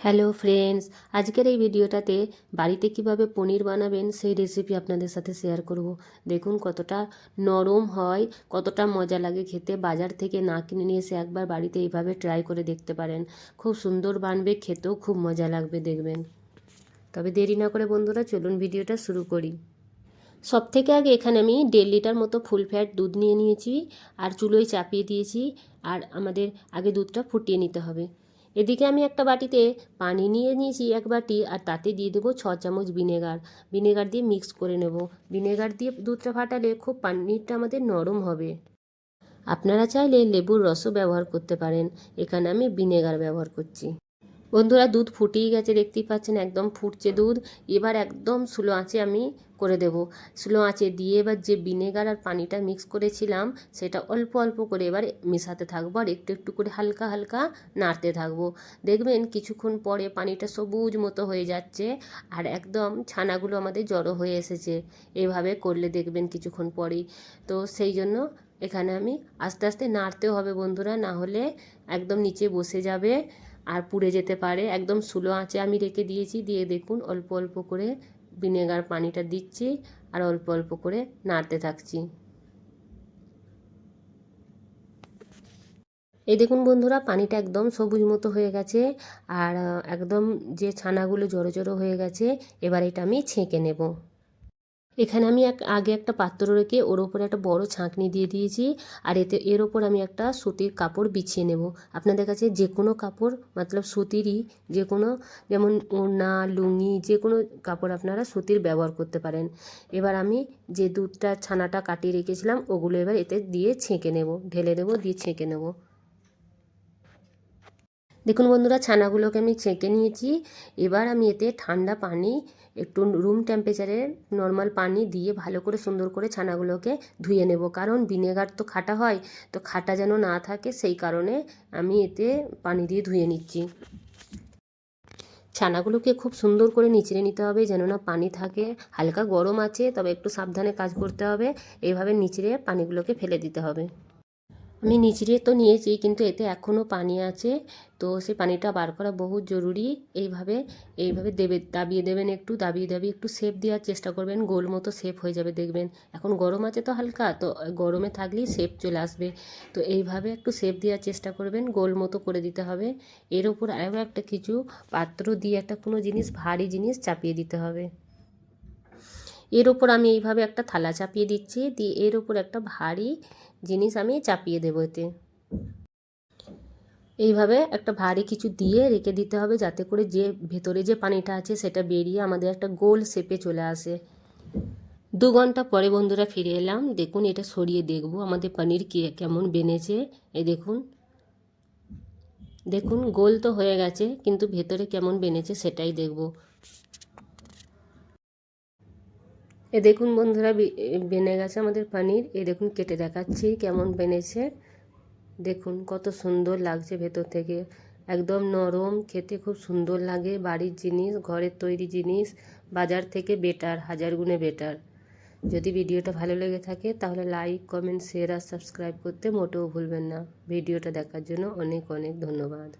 Hello friends, আজকের এই ভিডিওটাতে বাড়িতে কীভাবে পনির বানাবেন সেই রেসিপি আপনাদের সাথে শেয়ার করব। দেখুন কতটা নরম হয়, কতটা মজা লাগে খেতে। বাজার থেকে না কিনে নিয়ে এসে একবার বাড়িতে এইভাবে ট্রাই করে দেখতে পারেন। খুব সুন্দর বানবে, খেতেও খুব মজা লাগবে, দেখবেন। তবে দেরি না করে বন্ধুরা চলুন ভিডিওটা শুরু করি। সব থেকে আগে এখানে আমি দেড় লিটার মতো ফুল ফ্যাট দুধ নিয়ে নিয়েছি, আর চুলোয় চাপিয়ে দিয়েছি, আর আমাদের আগে দুধটা ফুটিয়ে নিতে হবে। এদিকে আমি একটা বাটিতে পানি নিয়ে নিয়েছি এক বাটি, আর তাতে দিয়ে দেবো ছ চামচ ভিনেগার। ভিনেগার দিয়ে মিক্স করে নেব। ভিনেগার দিয়ে দুধটা ফাটালে খুব পানিরটা আমাদের নরম হবে। আপনারা চাইলে লেবুর রসও ব্যবহার করতে পারেন। এখানে আমি ভিনেগার ব্যবহার করছি। বন্ধুরা দুধ ফুটিয়ে গেছে, দেখতেই পাচ্ছেন একদম ফুটছে দুধ। এবার একদম স্লো আঁচে আমি করে দেব। স্লো আঁচে দিয়ে এবার যে ভিনেগার আর পানিটা মিক্স করেছিলাম, সেটা অল্প অল্প করে এবার মেশাতে থাকব আর একটু একটু করে হালকা হালকা নাড়তে থাকব। দেখবেন কিছুক্ষণ পরে পানিটা সবুজ মতো হয়ে যাচ্ছে আর একদম ছানাগুলো আমাদের জড়ো হয়ে এসেছে। এভাবে করলে দেখবেন কিছুক্ষণ পরেই। তো সেই জন্য এখানে আমি আস্তে আস্তে নাড়তেও হবে বন্ধুরা, না হলে একদম নিচে বসে যাবে। আর পুড়ে যেতে পারে। একদম সুলো আঁচে আমি রেখে দিয়েছি। দিয়ে দেখুন, অল্প অল্প করে ভিনেগার পানিটা দিচ্ছি আর অল্প অল্প করে নাড়তে থাকছি। এই দেখুন বন্ধুরা, পানিটা একদম সবুজ মতো হয়ে গেছে আর একদম যে ছানাগুলো জড়ো জড়ো হয়ে গেছে, এবার এটা আমি ছেঁকে নেব। এখানে আমি এক, আগে একটা পাত্র রেখে ওর ওপরে একটা বড় ছাঁকনি দিয়ে দিয়েছি, আর এতে, এর ওপর আমি একটা সুতির কাপড় বিছিয়ে নেব। আপনাদের কাছে যে কোনো কাপড়, মতলব সুতিরই যে কোনো, যেমন ওড়না, লুঙ্গি, যে কোনো কাপড় আপনারা সুতির ব্যবহার করতে পারেন। এবার আমি যে দুধটা ছানাটা কাটিয়ে রেখেছিলাম, ওগুলো এবার এতে দিয়ে ছেঁকে নেব, ঢেলে দেবো, দিয়ে ছেঁকে নেব। দেখুন বন্ধুরা, ছানাগুলোকে আমি ছেঁকে নিয়েছি। এবার আমি এতে ঠান্ডা পানি, একটু রুম টেম্পারেচারে নর্মাল পানি দিয়ে ভালো করে সুন্দর করে ছানাগুলোকে ধুয়ে নেব। কারণ ভিনেগার তো খাটা হয়, তো খাটা যেন না থাকে, সেই কারণে আমি এতে পানি দিয়ে ধুয়ে নিচ্ছি। ছানাগুলোকে খুব সুন্দর করে নিচড়ে নিতে হবে যেন না পানি থাকে। হালকা গরম আছে, তবে একটু সাবধানে কাজ করতে হবে। এইভাবে নিচড়ে পানিগুলোকে ফেলে দিতে হবে। আমি নিচড়ে তো নিয়েছি, কিন্তু এতে এখনও পানি আছে। তো সেই পানিটা বার করা বহু জরুরি। এইভাবে এইভাবে দেবে, দাবিয়ে দেবেন একটু, দাবিয়ে দাবিয়ে একটু শেপ দেওয়ার চেষ্টা করবেন। গোল মতো শেপ হয়ে যাবে, দেখবেন। এখন গরম আছে তো হালকা, তো গরমে থাকলেই শেপ চলে আসবে। তো এইভাবে একটু শেপ দেওয়ার চেষ্টা করবেন, গোল মতো করে দিতে হবে। এর ওপর আরও একটা কিছু পাত্র দিয়ে একটা কোনো জিনিস, ভারী জিনিস চাপিয়ে দিতে হবে। এর ওপর আমি এইভাবে একটা থালা চাপিয়ে দিচ্ছি। দিয়ে এর ওপর একটা ভারী জিনিস আমি চাপিয়ে দেবো এতে। এইভাবে একটা ভারী কিছু দিয়ে রেখে দিতে হবে যাতে করে যে ভেতরে যে পানিটা আছে সেটা বেরিয়ে আমাদের একটা গোল শেপে চলে আসে। দু ঘণ্টা পরে বন্ধুরা ফিরে এলাম। দেখুন, এটা সরিয়ে দেখব আমাদের পনির কে কেমন বেনেছে। এই দেখুন। দেখুন, গোল তো হয়ে গেছে, কিন্তু ভেতরে কেমন বেনেছে সেটাই দেখব। এ দেখুন বন্ধুরা বেনে গেছে আমাদের পানির। এ দেখুন কেটে দেখাচ্ছি কেমন বেনেছে। দেখুন কত সুন্দর লাগছে ভেতর থেকে। একদম নরম, খেতে খুব সুন্দর লাগে। বাড়ির জিনিস, ঘরের তৈরি জিনিস, বাজার থেকে বেটার, হাজার গুণে বেটার। যদি ভিডিওটা ভালো লেগে থাকে, তাহলে লাইক, কমেন্ট, শেয়ার আর সাবস্ক্রাইব করতে মোটেও ভুলবেন না। ভিডিওটা দেখার জন্য অনেক অনেক ধন্যবাদ।